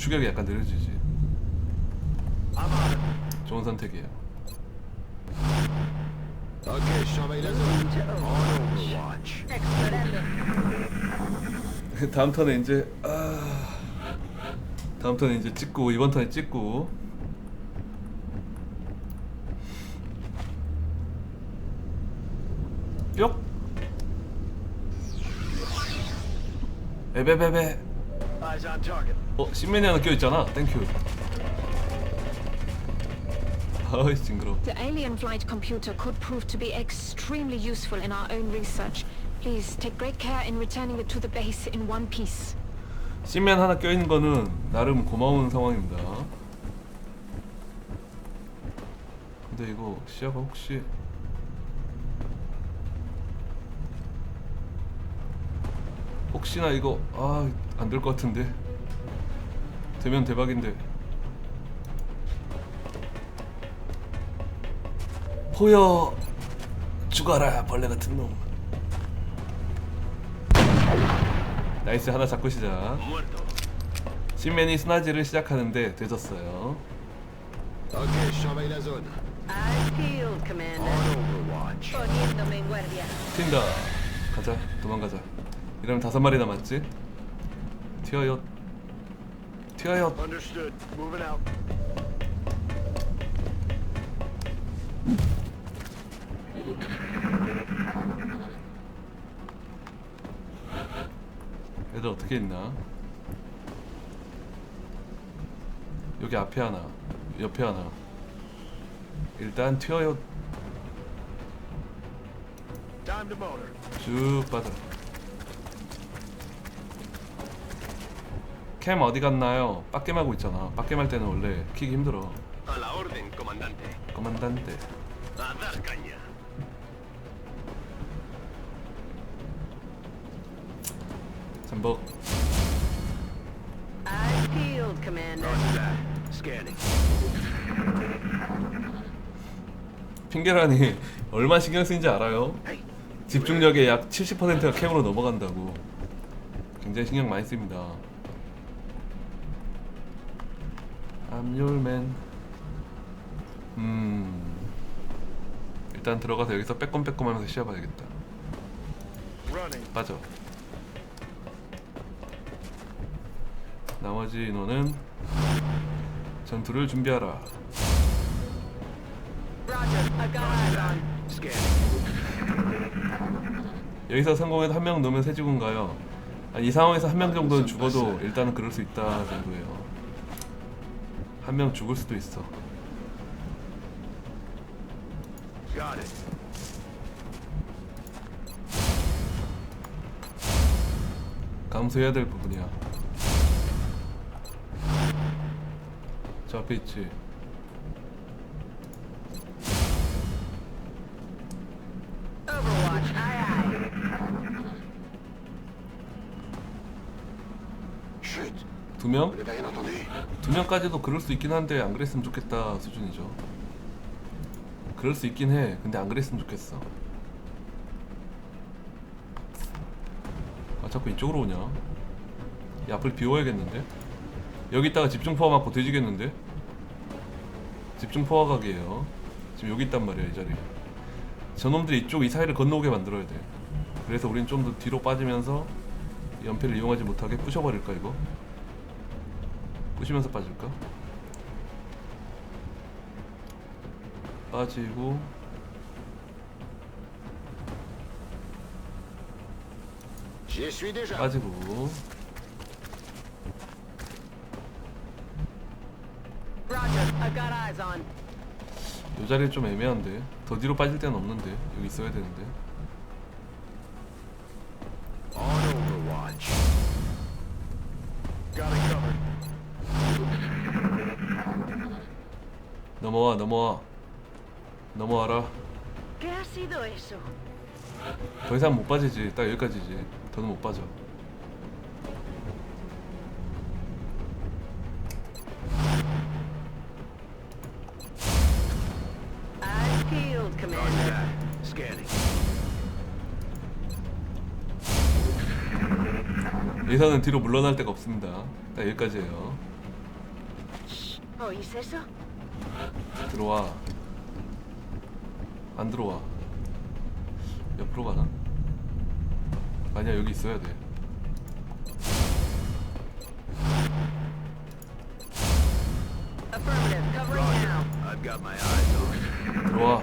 추격이 약간 느려지지. 좋은 선택이에요. 다음 턴에 이제 아 다음 턴에 이제 찍고 이번 턴에 찍고 뿅 에베베베. 어 신맨이 하나 껴있잖아 땡큐 아이 징그러 The alien flight computer could prove to be extremely useful in our own research. Please take great care in returning it to the base in one piece. 신맨 하나 껴있는 거는 나름 고마운 상황입니다 근데 이거 시야가 혹시 혹시나 이거 아 안 될 것 같은데 되면 대박인데 보여 죽어라 벌레 같은 놈 나이스 하나 잡고 시작. 신맨이 스나지를 시작하는데 되졌어요 Okay, surveillance on. Al field, Commander. On Overwatch. Poniéndome en guardia. 튄다 가자 도망가자 이러면 다섯 마리 남았지? 튀어요. 튀어요. Understood. Moving out. 애들 어떻게 있나? 여기 앞에 하나 옆에 하나. 일단 튀어요. Time to motor. 쭉 빠져 캠 어디 갔나요? 빡겜하고 있잖아 빡겜할 때는 원래 키기 힘들어 A la orden, comandante. 거만단데 A dar caña. 잠복 Al field, Commander. Roger that. Scanning. 핑계라니 얼마 신경 쓰인지 알아요? Hey. 집중력의 약 70%가 캠으로 넘어간다고 굉장히 신경 많이 씁니다 I'm your man 음 일단 들어가서 여기서 빼꼼빼꼼 하면서 쉬어봐야겠다. 빠져 나머지 인원은 전투를 준비하라. 여기서 성공해도 한 명 넣으면 세 죽은가요? 아, 이 상황에서 한 명 정도는 죽어도 일단은 그럴 수 있다 정도예요. 한 명 죽을 수도 있어. Got it. 감수해야 될 부분이야. 저 앞에 있지. Shit. 두 명? 두 명까지도 그럴 수 있긴 한데 안 그랬으면 좋겠다 수준이죠. 그럴 수 있긴 해. 근데 안 그랬으면 좋겠어. 아 자꾸 이쪽으로 오냐? 이 앞을 비워야겠는데? 여기 있다가 집중 포화 맞고 뒤지겠는데? 집중 포화 각이에요. 지금 여기 있단 말이야 이 자리. 저놈들이 이쪽 이 사이를 건너오게 만들어야 돼. 그래서 우린 좀 더 뒤로 빠지면서 연패를 이용하지 못하게 부셔버릴까 이거? 부시면서 빠질까? 빠지고. 빠지고. 이 자리 좀 애매한데 더 뒤로 빠질 데는 없는데 여기 있어야 되는데 넘어와 넘어와 넘어와라. 더 이상 못 빠지지 딱 여기까지지 더는 못 빠져. 여기서는 뒤로 물러날 데가 없습니다 딱 여기까지예요. 들어와 안 들어와 옆으로 가나? 아니야 여기 있어야 돼. 들어와.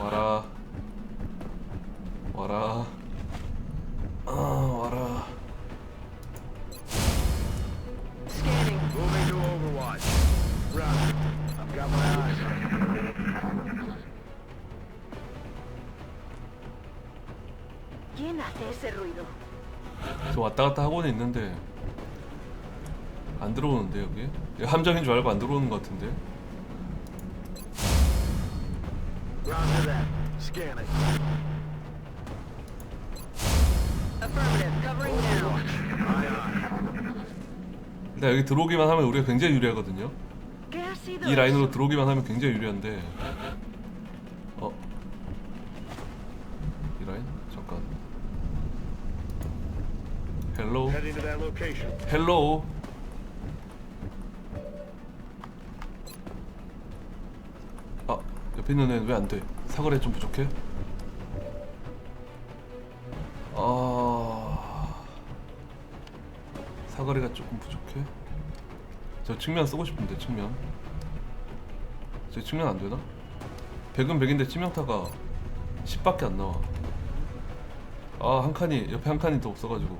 와라 와라 아 와라 ese ruido? 저 왔다 갔다 하고는 있는데 안 들어오는데 여기 함정인 줄 알고 안 들어오는 것 같은데 Roger that. Scanning. Affirmative. Covering now. Overwatch. Aye, aye. 일단 여기 들어오기만 하면 우리가 굉장히 유리하거든요 ¿Qué ha sido 이 라인으로? 들어오기만 하면 굉장히 유리한데 헬로우. 헬로우 아 옆에 있는 애는 왜 안돼? 사거리 좀 부족해? 아 사거리가 조금 부족해? 저 측면 쓰고 싶은데 측면. 저 측면 안 되나? 100은 100인데 치명타가 10밖에 안 나와. 아 한 칸이 옆에 한 칸이 더 없어가지고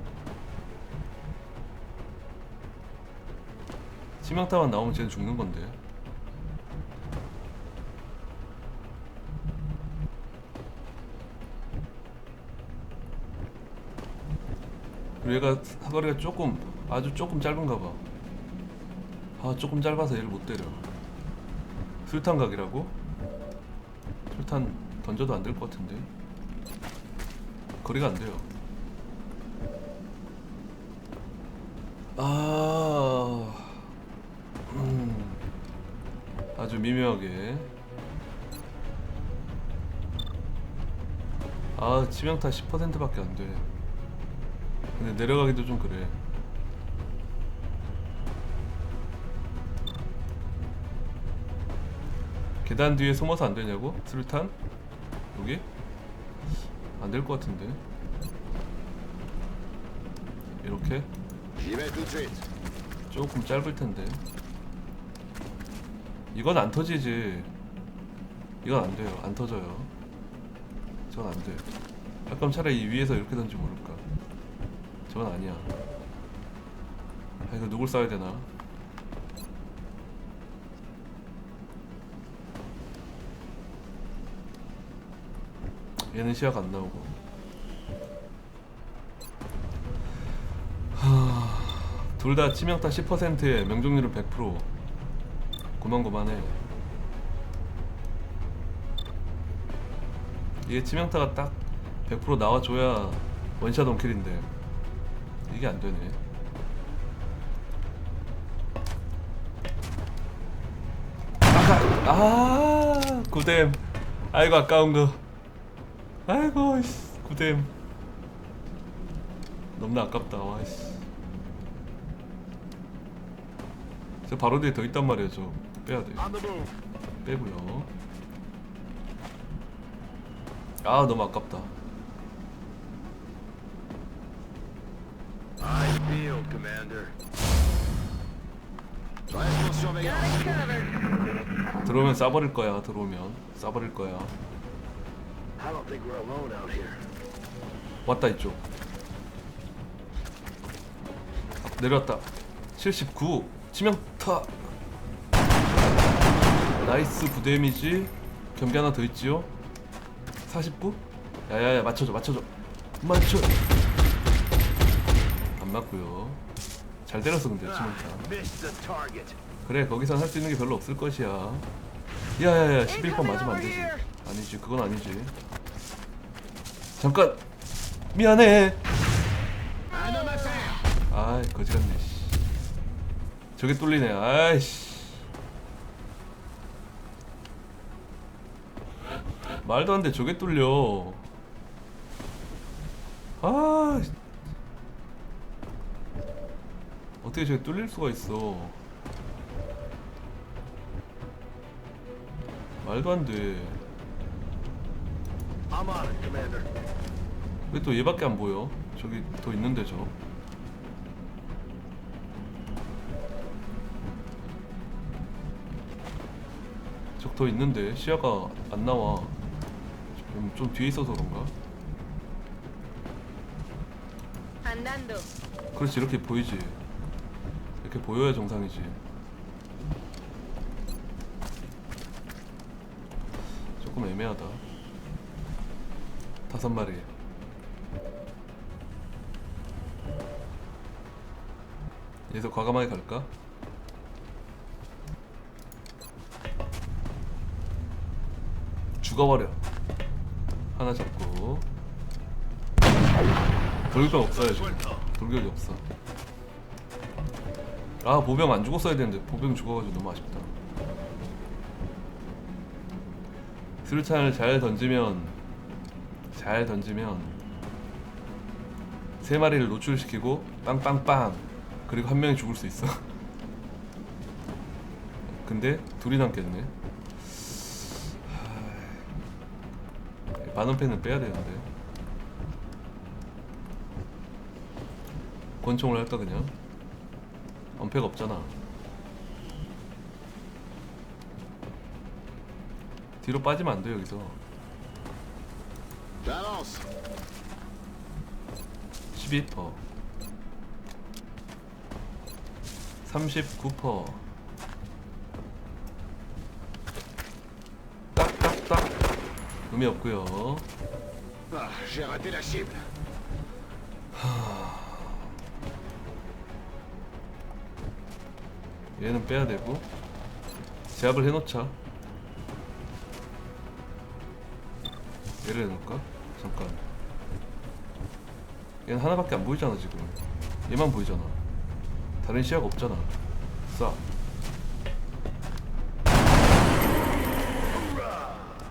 치명타만 나오면 쟤는 죽는 건데. 얘가 사거리가 조금 아주 조금 짧은가 봐. 아 조금 짧아서 얘를 못 때려. 술탄 각이라고? 술탄 던져도 안 될 것 같은데. 거리가 안 돼요. 아. 음, 아주 미묘하게 아 치명타 10%밖에 안돼 근데 내려가기도 좀 그래 계단 뒤에 숨어서 안 되냐고? 수류탄? 여기? 안 될 것 같은데 이렇게? 조금 짧을 텐데. 이건 안 터지지. 이건 안 돼요. 안 터져요. 저건 안 돼. 아까 차라리 이 위에서 이렇게 던지 모를까. 저건 아니야. 아 이거 누굴 쏴야 되나? 얘는 시야가 안 나오고. 둘 다 치명타 10%에 명중률은 100% 고만고만해. 이게 치명타가 딱 100% 나와줘야 원샷 원킬인데 이게 안 되네. 아까 아 구뎀 아이고 아까운 거. 아이고 씨, 구뎀 너무나 아깝다. 와씨. 저 바로 뒤에 더 있단 말이야 저 빼야 돼. 빼고요 아 너무 아깝다. 들어오면 쏴버릴 거야 들어오면 쏴버릴 거야 I don't think we're alone out here. 왔다 이쪽 내려왔다 79 치명타 나이스 9 데미지. 경기 하나 더 있지요? 49 야야야 맞춰줘 맞춰줘. 맞춰. 안 맞고요. 잘 때렸어 근데 Ah, the target. 그래 거기선 할 수 있는 게 별로 없을 것이야. 야야야 11번 맞으면 안 되지. 아니지 그건 아니지. 잠깐! 미안해. 아이 거지 같네 씨. 저게 뚫리네. 아이씨 말도 안 돼 저게 뚫려. 아 어떻게 저게 뚫릴 수가 있어. 말도 안돼. 왜 또 얘밖에 안 보여? 저기 더 있는데 저. 적 더 있는데 시야가 안 나와 좀, 좀 뒤에 있어서 그런가? Andando. 그렇지 이렇게 보이지 이렇게 보여야 정상이지 조금 애매하다 다섯 마리 여기서 과감하게 갈까? 죽어버려 하나 잡고. 돌격 없어요 지금. 돌격이 없어. 아 보병 안 죽었어야 되는데 보병 죽어가지고 너무 아쉽다. 수류탄을 잘 던지면 잘 던지면 세 마리를 노출시키고 빵빵빵 그리고 한 명이 죽을 수 있어. 근데 둘이 남겠네 반원패는 빼야 되는데. 권총을 할까 그냥? 엄폐가 없잖아. 뒤로 빠지면 안 돼 여기서. Vamos. 12% 39%딱딱딱 의미 없고요. cible. 얘는 빼야 되고 제압을 해놓자. 얘를 해놓을까? 잠깐. 얘는 하나밖에 안 보이잖아 지금. 얘만 보이잖아. 다른 시야가 없잖아. 쏴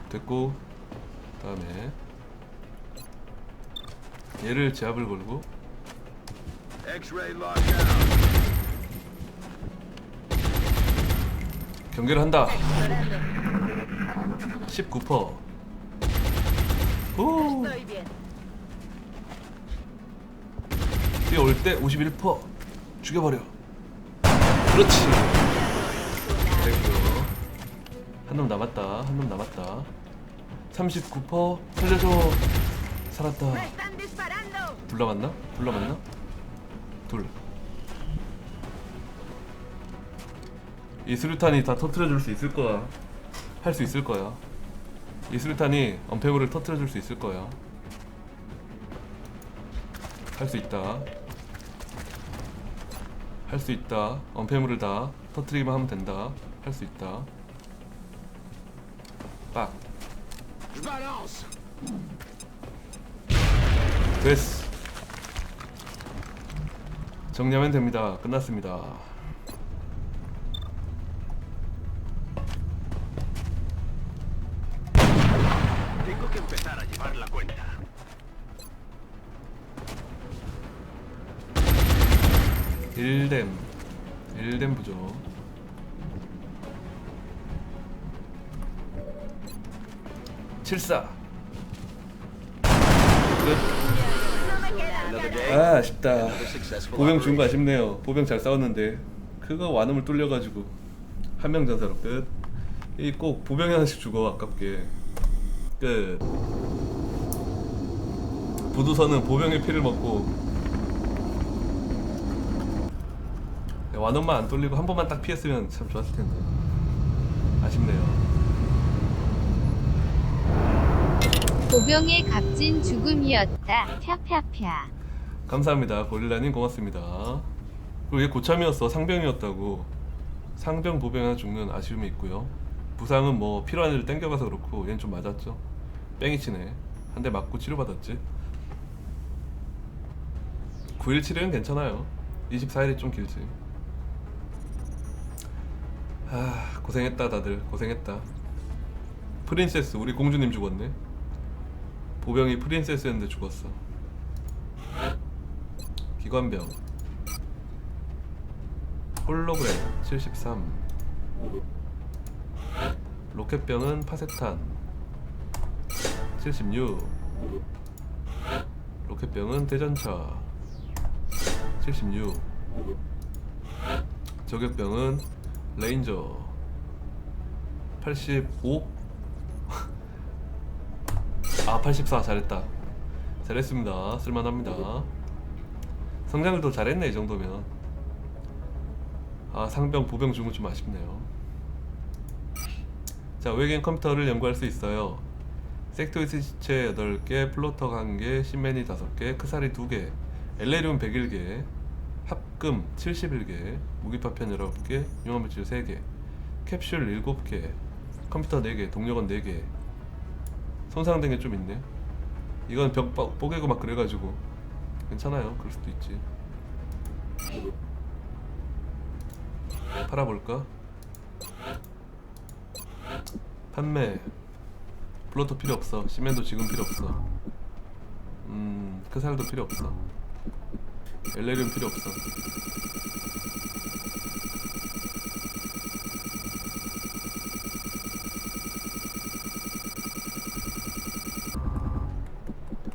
됐고 다음에 얘를 제압을 걸고. 경계를 한다. Explorando. 19%오 Estoy bien. 뛰어올 때 51% 죽여버려. 그렇지. 됐고요 한놈 남았다. 한 놈 남았다 39% 살려줘. 살았다. ¡Me están disparando! 둘 남았나? 둘 남았나? 둘. 이 수류탄이 다 터트려 줄 수 있을 거야. 할 수 있을 거야. 이 수류탄이 언패물을 터트려 줄 수 있을 거야. 할 수 있다. 할 수 있다. 언패물을 다 터트리기만 하면 된다. 할 수 있다 됐어 정리하면 됩니다 끝났습니다 cuenta. 일뎀 일뎀 부족 칠사. 끝. Another day. 아 아쉽다. 보병 준거 operation. 아쉽네요. 보병 잘 싸웠는데. 그거 완음을 뚫려가지고 한 명 전사로 끝이 꼭 보병이 하나씩 죽어 아깝게. 끝. 부두선은 보병의 피를 먹고 완음만 안 뚫리고 한 번만 딱 피했으면 참 좋았을 텐데. 아쉽네요 보병의 값진 죽음이었다. 펴펴펴. 감사합니다. 고릴라님 고맙습니다. 그리고 얘 고참이었어. 상병이었다고. 상병 보병 하나 죽는 아쉬움이 있고요. 부상은 뭐 필요한 애를 땡겨가서 그렇고 얘는 좀 맞았죠. 뺑이 치네. 한 대 맞고 치료받았지. 917은 괜찮아요. 24일이 좀 길지. 아 고생했다 다들. 고생했다. 프린세스 우리 공주님 죽었네 보병이 프린세스였는데 죽었어. 기관병. 홀로그램 73 로켓병은 파세탄. 76 로켓병은 대전차. 76 저격병은 레인저. 85 아, 84 잘했다. 잘했습니다. 쓸만합니다. 성장도 잘했네 이 정도면. 아, 상병 보병 중은 좀 아쉽네요. 자, 외계인 컴퓨터를 연구할 수 있어요. 섹토이스 시체 8개, 플로터 1개, 시멘이 5개, 크사리 2개, 엘레리움 101개, 합금 71개, 무기파편 19개, 융합물질 3개, 캡슐 7개, 컴퓨터 4개, 동력원 4개, 손상된 게 좀 있네. 이건 벽 빠- 뽀개고 막 그래가지고 괜찮아요. 그럴 수도 있지. 팔아볼까? 판매. 플로터 필요 없어. 시멘도 지금 필요 없어. 음, 크살도 필요 없어. 엘레리움 필요 없어.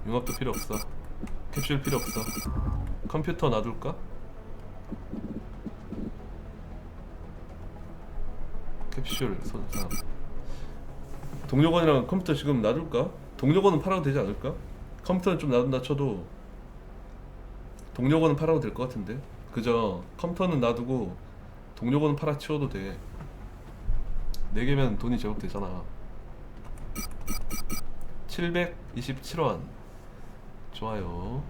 융합도 필요 없어. 캡슐 필요 없어. 컴퓨터 놔둘까? 캡슐 손상. 동력원이랑 컴퓨터 지금 놔둘까? 동력원은 팔아도 되지 않을까? 컴퓨터는 좀 놔둔다 쳐도 동력원은 팔아도 될 것 같은데. 그저 컴퓨터는 놔두고 동력원은 팔아 치워도 돼. 네 개면 돈이 제법 되잖아. 727원. 좋아요.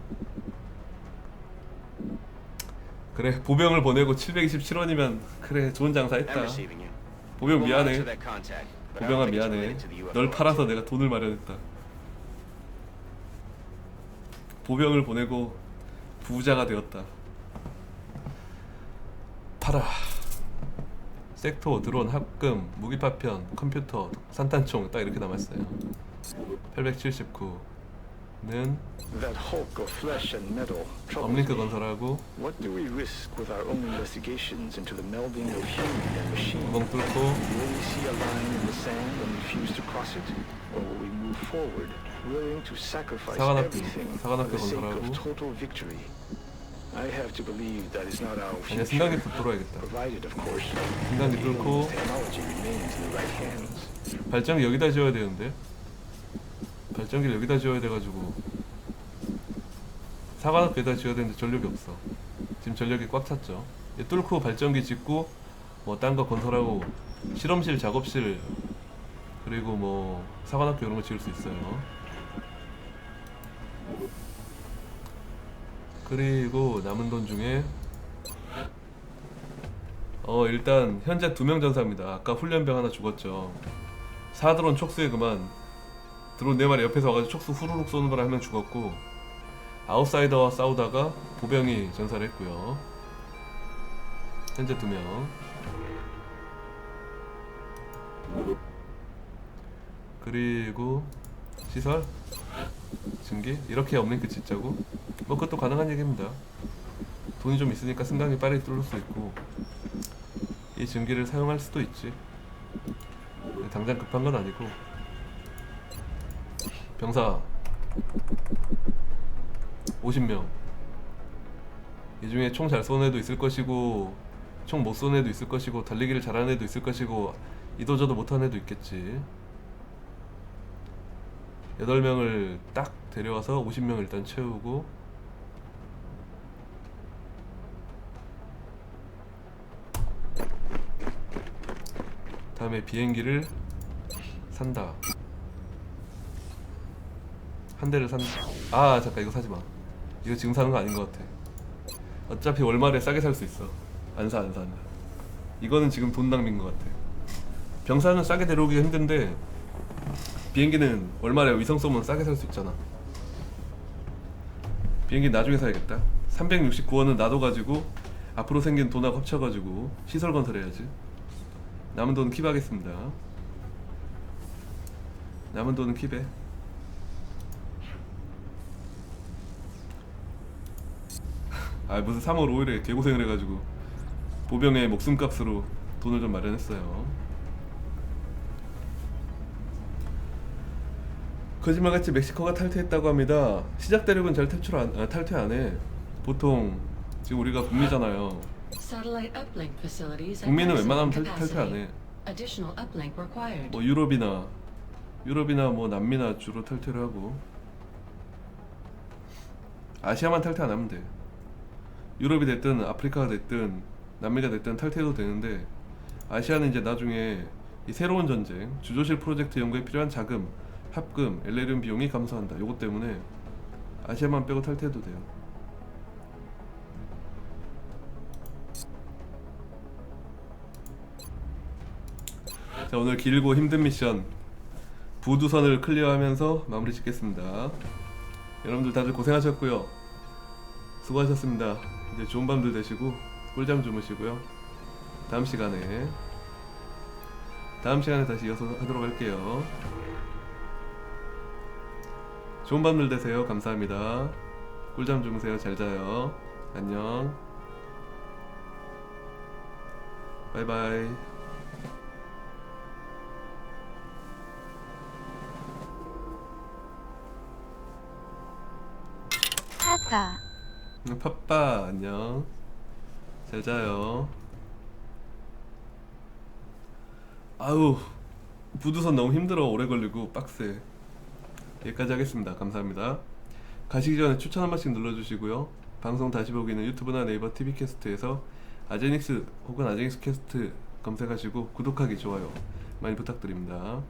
그래 보병을 보내고 727원이면 그래 좋은 장사했다. 보병 미안해. 보병아 미안해. 널 팔아서. 내가 돈을 마련했다. 보병을 보내고 부자가 되었다. 팔아. 섹토, 드론, 합금, 무기파편, 컴퓨터, 산탄총 딱 이렇게 남았어요. 879 는 That hulk of flesh and metal troubles 업링크. 건설하고 What do we risk with our own investigations into the melding of human and machine? 구멍 뚫고 Will we see a line in the sand and refuse to cross it? Or will we move forward, willing to sacrifice 사관학교, 사관학교 건설하고. of total victory? I have to believe that is not our 아니야. 승강기 뚫어야겠다. Provided, of course, 승강기 the 뚫고 alien technology remains in the right hands. 발전기 여기다 지어야 되는데 발전기를 여기다 지어야 돼가지고. 사관학교에다 지어야 되는데 전력이 없어. 지금 전력이 꽉 찼죠. 얘 뚫고 발전기 짓고 뭐 딴 거 건설하고 실험실 작업실 그리고 뭐 사관학교 이런 거 지을 수 있어요. 그리고 남은 돈 중에 어 일단 현재 두 명 전사입니다. 아까 훈련병 하나 죽었죠. 사드론 촉수에 그만 드론 네 마리 옆에서 와가지고 촉수 후루룩 쏘는 바람 한명 죽었고 아웃사이더와 싸우다가 보병이 전사를 했고요. 현재 두 명. 그리고 시설? 증기? 이렇게 업링크 짓자고? 뭐 그것도 가능한 얘기입니다. 돈이 좀 있으니까 승강이 빠르게 뚫을 수 있고 이 증기를 사용할 수도 있지. 당장 급한 건 아니고 병사. 50명. 이 중에 총 잘 쏘는 애도 있을 것이고 총 못 쏘는 애도 있을 것이고 달리기를 잘하는 애도 있을 것이고 이도저도 못하는 애도 있겠지. 8명을 딱 데려와서 50명 일단 채우고 다음에 비행기를 산다. 한 대를 산. 아 잠깐 이거 사지 마. 이거 지금 사는 거 아닌 것 같아. 어차피 월말에 싸게 살 수 있어. 안 사 안 사. 안 사. 이거는 지금 돈 낭비인 것 같아. 병사는 싸게 데려오기가 힘든데 비행기는 월말에 위성 쏘면 싸게 살 수 있잖아. 비행기 나중에 사야겠다. 369원은 놔둬가지고 앞으로 생긴 돈하고 합쳐가지고 시설 건설해야지. 남은 돈은 킵하겠습니다. 남은 돈은 킵해. 아 무슨 3월 5일에 개고생을 해가지고 보병의 목숨값으로 돈을 좀 마련했어요. 거짓말같이 멕시코가 탈퇴했다고 합니다. 시작 대륙은 잘 탈출 안, 아, 탈퇴 안 해. 보통 지금 우리가 북미잖아요. 북미는 웬만하면 탈, 탈퇴 안 capacity. 해. Additional uplink required. 뭐 유럽이나 유럽이나 뭐 남미나 주로 탈퇴를 하고 아시아만 탈퇴 안 하면 돼. 유럽이 됐든 아프리카가 됐든 남미가 됐든 탈퇴해도 되는데 아시아는 이제 나중에 이 새로운 전쟁 주조실 프로젝트 연구에 필요한 자금, 합금, 엘레리움 비용이 감소한다. 요것 때문에 아시아만 빼고 탈퇴해도 돼요. 자 오늘 길고 힘든 미션 부두선을 클리어하면서 마무리 짓겠습니다. 여러분들 다들 고생하셨고요. 수고하셨습니다. 이제 좋은 밤들 되시고 꿀잠 주무시고요. 다음 시간에 다음 시간에 다시 이어서 하도록 할게요. 좋은 밤들 되세요. 감사합니다. 꿀잠 주무세요. 잘 자요. 안녕. 바이바이. 하가. 응, 팟빠 안녕. 잘 자요. 아우 부두선 너무 힘들어. 오래 걸리고 빡세. 여기까지 하겠습니다. 감사합니다. 가시기 전에 추천 한 번씩 눌러주시고요. 방송 다시 보기는 유튜브나 네이버 TV캐스트에서 아제닉스 혹은 아제닉스 캐스트 검색하시고 구독하기 좋아요 많이 부탁드립니다